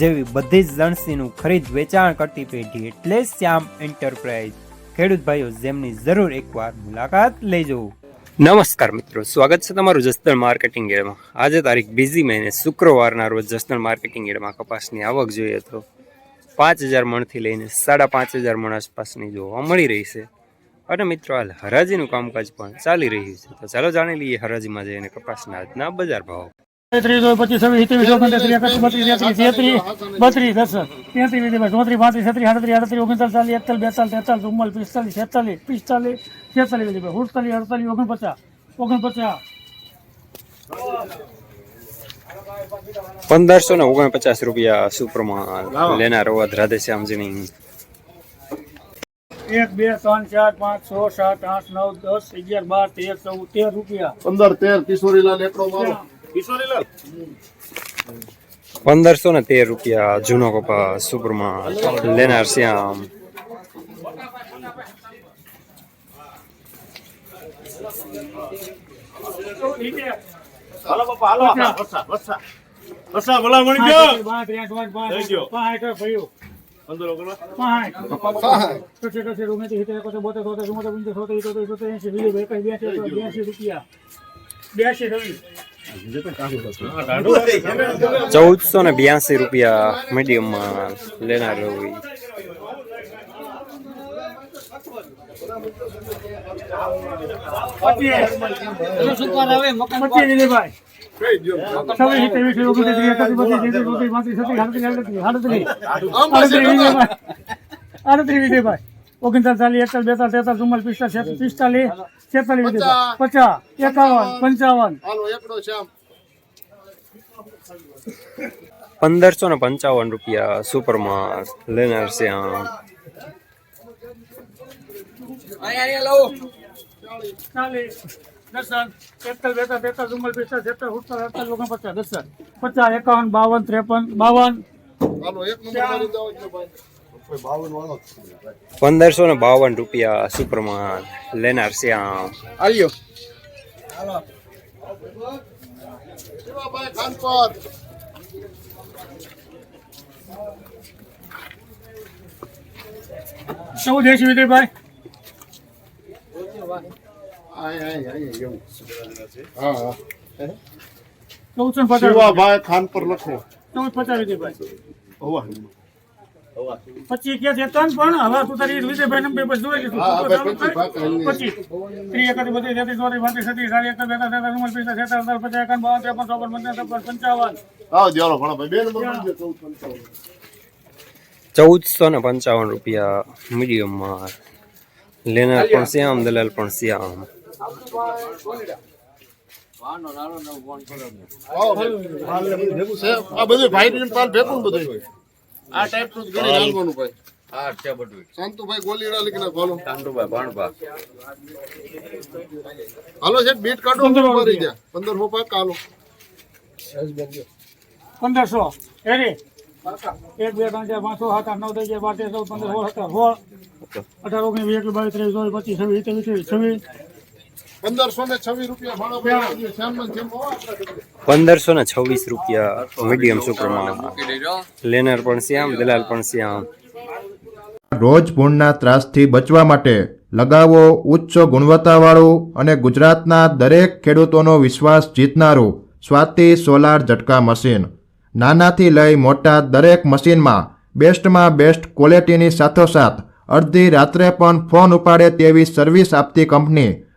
જેવી બધી જ લણસીનું ખરીદ વેચાણ કરતી પેઢી એટલે શ્યામ એન્ટરપ્રાઇઝ. ખેડૂત ભાઈઓ, જેમની જરૂર એકવાર મુલાકાત લેજો. નમસ્કાર મિત્રો, સ્વાગત છે તમારું જસદણ માર્કેટિંગ એડમાં. આજે તારીખ બીજી મહિને શુક્રવારના રોજ જસદણ માર્કેટિંગ એડમાં કપાસની આવક જોઈએ તો પાંચ હજાર મણથી લઈને સાડા પાંચ હજાર મણ આસપાસની જોવા મળી રહી છે. અને મિત્રો, હાલ હરાજીનું કામકાજ પણ ચાલી રહ્યું છે. તો ચાલો જાણી લઈએ હરાજીમાં જઈને કપાસના આજના બજાર ભાવ. ત્રીસ પચીસ છવ્વીસ સત્યાવીસ ઓગણત્રીસ એકત્રીસ બત્રીસ તેત્રીસ તેત્રીસ બત્રીસ દસ તેત્રીસ વીસ ચોત્રીસ પાંત્રીસ છત્રીસ આડત્રીસ આડત્રીસ ઓગણચાલીસ ચાલીસ એકતાલીસ બેતાલીસ તેતાલીસ ચુમ્માલીસ પિસ્તાલીસ છેતાલીસ પિસ્તાલીસ છેતાલીસ વીસ સુડતાલીસ અડતાલીસ ઓગણપચાસ ઓગણપચાસ પંદરસો ને ઓગણપચાસ રૂપિયા સુપ્રમાણ લેનાર હોવા રાધે શ્યામજીની એક બે ત્રણ ચાર પાંચ છ સાત આઠ નવ દસ અગિયાર બાર તેર ચૌદ તેર રૂપિયા પંદર તેર કિશોરીલાલ એકડો મારો પંદરસો ને તેર રૂપિયા જૂનો કપાસ સુપરમાં લેનાર શ્યામ હાલો બાપા હાલો. વસા વસા વસા ભલા મળી ગયો. થઈ ગયો. પાંચ રૂપિયા. ચૌદસો ને બ્યાસી રૂપિયા મીડિયમમાં લેનાર હોય. અડત્રીસ વિજયભાઈ. ઓગણચાલીસ ચાલીસ, એકતાલીસ, બેતાલીસ, તેતાલીસ, ચુમ્માલીસ, પિસ્તાલીસ પિસ્તાલીસ. છેતાલીસ વિજયભાઈ પચાસ એકાવન પંચાવન. હાલો એકડો પંદરસો ને પંચાવન રૂપિયા સુપરમાં લેનાર દર્શન પચાસ એકાવન બાવન ત્રેપન બાવન. એક નંબર મારી દો એટલે ભાઈ બાવન વાળો પંદરસો ને બાવન રૂપિયા સુપરમાં લેનાર શ્યામ. આલ્યો. શિવાભાઈ ખાનપર ચૌદ એસી વિજયભાઈ? આય આય આય એવું હા હા. ચૌદસો પચાસ શિવાભાઈ ખાનપર લખો. ચૌદ પચાસ વિજયભાઈ? પચીસ કે છે ત્રણ પણ હવે તું તારી વિજયભાઈ નંબર પર જોઈ લીધું. પછી ત્રી એકર બધી તેત્રીસ ચોત્રીસ પાંત્રીસ છત્રીસ સાડી એકત્રીસ બેતાલીસ તેતાલીસ ચુમ્માલીસ પિસ્તાલીસ છેતાલીસ અડતાલીસ પચાસ એકાવન બાવન ત્રેપન ચોપન પંચાવન છપ્પન પંચાવન. આવો દિવાળો ભણા ભાઈ બે નંબર ચૌદ પંચાવન. ચૌદસો ને પંચાવન રૂપિયા મીડિયમમાં. લેનાર પણ શ્યામ દલાલ પણ શ્યામ. ભેગું છે આ બધું ભાઈ ભેગું બધું. આ ટાઈપનું ઘરે હાલવાનું ભાઈ. હા છે બધું. શાંતુભાઈ ગોલીડા લખીને બોલો કાંતુભાઈ ભણભા. હાલો છે બીટ કાઢો ભરી ગયા પંદર હો પાક હાલો પંદરસો. હેરી એક બે ત્રણ ચાર પાંચસો હતા સાત આઠ નવ દસ અગિયાર બાર તેર ચૌદ પંદર સોળ સત્તર સોળ અઢાર ઓગણીસ વીસ એકવીસ બાવીસ ત્રેવીસ ચોવીસ પચીસ છવ્વીસ ત્રેવીસ છવ્વીસ. પંદરસો ને છવ્વીસ રૂપિયા ભાડો પંદરસો ને છવ્વીસ મીડિયમ સુપરમાં લેનર પણ શ્યામ દલાલ પણ શ્યામ. રોજ ભૂણના ત્રાસથી બચવા માટે લગાવો ઉચ્ચ ગુણવત્તાવાળું અને ગુજરાતના દરેક ખેડૂતોનો વિશ્વાસ જીતનારું સ્વાતિ સોલાર ઝટકા મશીન. નાનાથી લઈ મોટા દરેક મશીનમાં બેસ્ટમાં બેસ્ટ ક્વોલિટીની સાથોસાથ અડધી રાત્રે પણ ફોન ઉપાડે તેવી સર્વિસ આપતી કંપની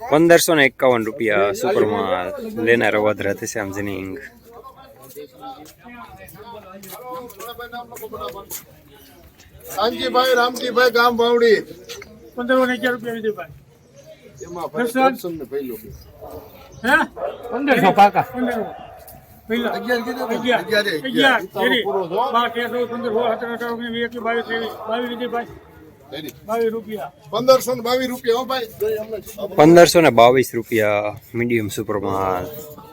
પંદરસો ને એકાવન રૂપિયા સુપરમાં લેનાર અવધ રાધેશ્યામ જનિંગ કાનજીભાઈ રામજીભાઈ ગામ બાવડી પંદર ને અગિયાર રૂપિયા વિજયભાઈ. એમાં પંદરસો પાકા. અગિયાર કીધું અગિયાર. અગિયાર. પૂરો બાવીસ, વિજયભાઈ પંદરસો ને બાવીસ રૂપિયા ભાઈ પંદરસો ને બાવીસ રૂપિયા મીડિયમ સુપરમાં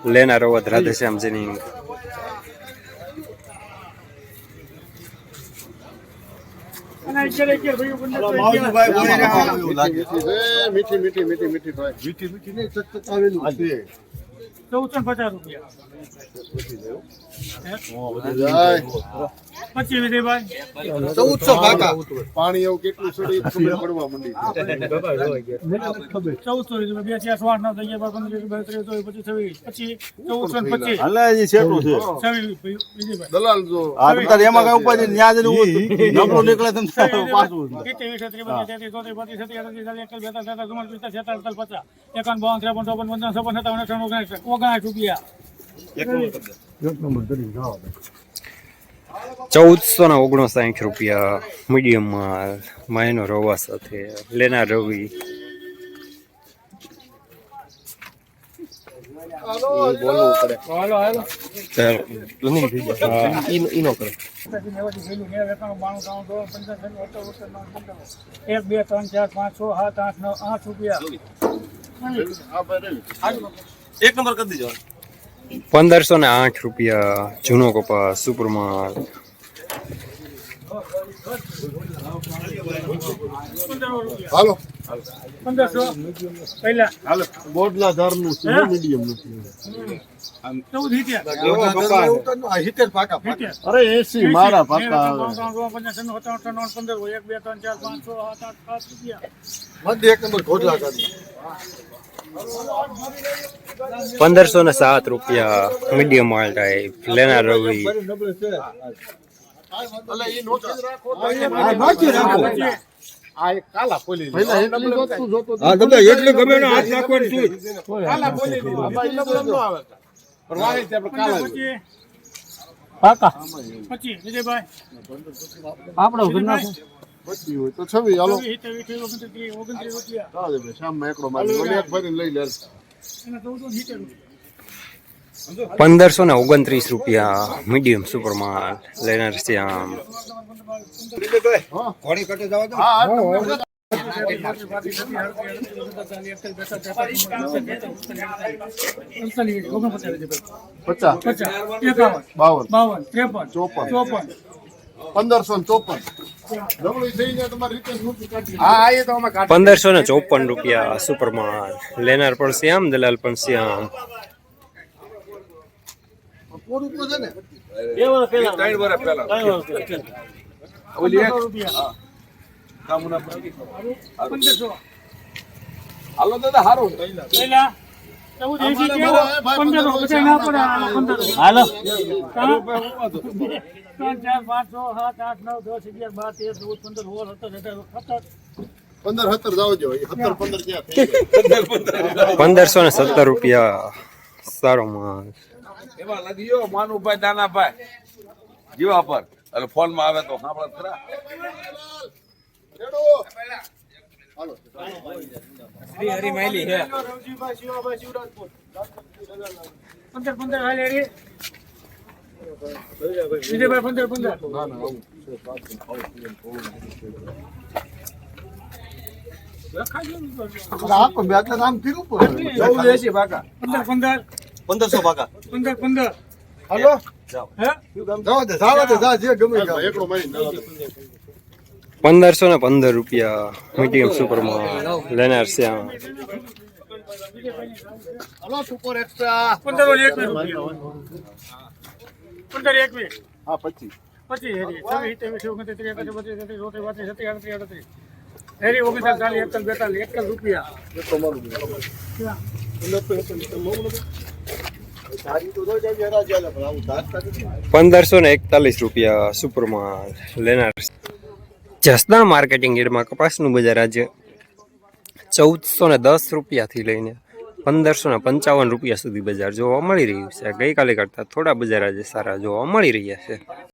લેનાર અવધ રાધેશ્યામ જનિંગ અને અગિયાર અગિયાર ભાઈઓ પંદરસો અગિયાર. મીઠી મીઠી મીઠી મીઠી મીઠી મીઠી નહીં ચૌદસો ને પચાસ રૂપિયા જાય. પચીસ વિજયભાઈ ચૌદસો કાકા પાણી એવું કેટલું સડી પડવા માંડી ચૌદસો બે ચાર સો આઠ નવ અગિયાર બાર પંદર વીસ બાવીસ ચોવીસ પચીસ છવ્વીસ પચીસ ચૌદસો ને પચીસ હલાજી છેટું છે છવ્વીસ વિજયભાઈ દલાલ જો આ તો તારે એમાં કઈ ઉપાધિ નહીં. ન્યા જઈને નબળો નીકળે તો પાછું ચૌદસો ને ઓગણસાઠ રૂપિયા મીડિયમમાં માયનો રવા સાથે લેના રવિ. એક બે ત્રણ ચાર પાંચ છ સાત આઠ નવ આઠ રૂપિયા. એક નંબર કરી દીજો. પંદરસો ને આઠ રૂપિયા જૂનો કપાસ સુપરમાં હાલો. પંદરસો. પહેલા. હાલો. બોડલા ધારનું છે મીડિયમ નથી. અરે એસી મારા પાકા બે ત્રણ ચાર પાંચ આઠ પાંચ રૂપિયા. મધ્ય એક નંબર ઘોડલા કરી પંદરસો ને સાત રૂપિયા મીડિયમ માલ ટાઈપ લેનાર રવિ. એટલે ઈ નોકરી રાખો તો એમાં આ એક કાલા ખોલી પહેલા એક નંબર જોતું જોતો હા તમને એટલે ગમે ને હાથ નાખવાની શું કાલા ખોલી દીધું. આમાં ઈ નંબર નો આવે પણ વાળી તે આપણે કાલા જોઈએ. પાકા પચીસ વિજયભાઈ આપણે બચી હોય તો છવ્વી હાલો ચાલે ભાઈ શામમાં એકડો મારી મને એક ભરીને લઈ લે પંદરસો ને ઓગણત્રીસ રૂપિયા મીડિયમ સુપરમાં લેનાર શ્યામ હા હા પચાસ. બાવન. બાવન ત્રેપન ચોપન. ચોપન. પંદરસો ને ચોપન. જમણી થઈને તમારી રીતે સ્મૃતિ કાઢી. હા એ તો અમે કાઢી પંદરસો ને ચોપન રૂપિયા સુપરમાં લેનાર પણ શ્યામ દલાલ પણ શ્યામ. પૂરું તો છે ને? પંદરસો હાલો દાદા હારું. હાલો. ત્રણ ચાર પાંચ છ સાત આઠ નવ દસ અગિયાર બાર તેર ચૌદ પંદર સોળ સત્તર અઢાર પંદર સત્તર જાવ સત્તર પંદર ક્યાં પંદરસો ને સત્તર રૂપિયા સારો માલ એમાં લગી ગયો માનુભાઈ દાનાભાઈ જીવા પર. અને ફોનમાં આવે તો સાંભળ ખરા. રવજીભાઈ, શિવાભાઈ, શિવરાજપુર. પંદર પંદર હાલ એરી. વિજયભાઈ પંદર પંદર પંદરસો ભાગા પંદર પંદર હાલો પાકા પંદર પંદર હાલો હે એકડો મારી. પંદરસો ને પંદર રૂપિયા મીટીએમ સુપરમાં લેનાર શ્યામ હાલો સુપર એક્સ્ટ્રા પંદર વાળી પંદર એકવીસ. હા પચીસ. પચીસ હેરી. છવ્વીસ ત્રેવીસ ઓગણત્રીસ ત્રીસ એકત્રીસ બત્રીસ તેત્રીસ ચોત્રીસ પાંત્રીસ છત્રીસ આડત્રીસ આડત્રીસ હેરી ઓગણચાલીસ ચાલીસ એકતાલીસ બેતાલીસ એકતાલીસ રૂપિયા. પંદરસો ને એકતાલીસ રૂપિયા સુપરમાં લેનાર જસદણ માર્કેટિંગ યાર્ડમાં કપાસનું બજાર આજે ચૌદસો ને દસ રૂપિયાથી લઈને પંદરસો ને પંચાવન રૂપિયા સુધી બજાર જોવા મળી રહ્યું છે. ગઈકાલે કરતાં થોડા બજાર આજે સારા જોવા મળી રહ્યા છે.